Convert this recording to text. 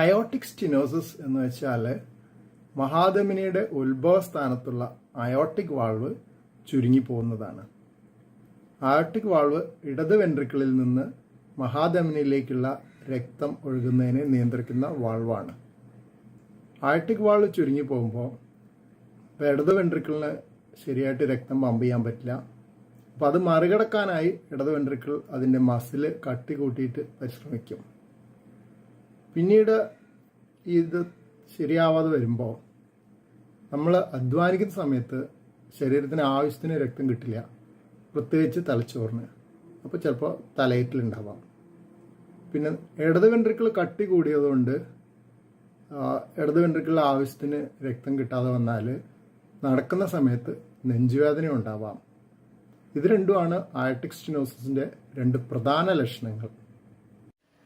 Aortic stenosis എന്ന് വെച്ചാൽ മഹാധമനിയുടെ ഉത്ഭവസ്ഥാനത്തുള്ള അയോട്ടിക് വാൾവ് ചുരുങ്ങിപ്പോകുന്നതാണ്. അയോട്ടിക് വാൾവ് ഇടത് വെൻട്രിക്കിളിൽ നിന്ന് മഹാധമനിയിലേക്കുള്ള രക്തം ഒഴുകുന്നതിനെ നിയന്ത്രിക്കുന്ന വാൾവാണ്. അയോട്ടിക് വാൾവ് ചുരുങ്ങി പോകുമ്പോൾ ഇടത് വെൻട്രിക്കിളിന് ശരിയായിട്ട് രക്തം പമ്പ് ചെയ്യാൻ പറ്റില്ല. അപ്പോൾ അത് മറികടക്കാനായി ഇടത് വെൻട്രിക്കിൾ അതിന്റെ മസിൽ കട്ടി കൂട്ടിയിട്ട് പരിശ്രമിക്കും. പിന്നീട് ഇത് ശരിയാവാതെ വരുമ്പോൾ നമ്മൾ അധ്വാനിക്കുന്ന സമയത്ത് ശരീരത്തിന് ആവശ്യത്തിന് രക്തം കിട്ടില്ല. പ്രത്യേകിച്ച് തലച്ചോറിന്. അപ്പോൾ ചിലപ്പോൾ തലയേറ്റിലുണ്ടാവാം പിന്നെ ഇടത് വെൻട്രിക്കിൾ കട്ടി കൂടിയതുകൊണ്ട് ഇടത് വെൻട്രിക്കിളിൽ ആവശ്യത്തിന് രക്തം കിട്ടാതെ വന്നാൽ നടക്കുന്ന സമയത്ത് നെഞ്ചുവേദന ഉണ്ടാവാം. ഇത് രണ്ടുമാണ് ആയട്ടിക് സ്റ്റിനോസിസിന്റെ രണ്ട് പ്രധാന ലക്ഷണങ്ങൾ.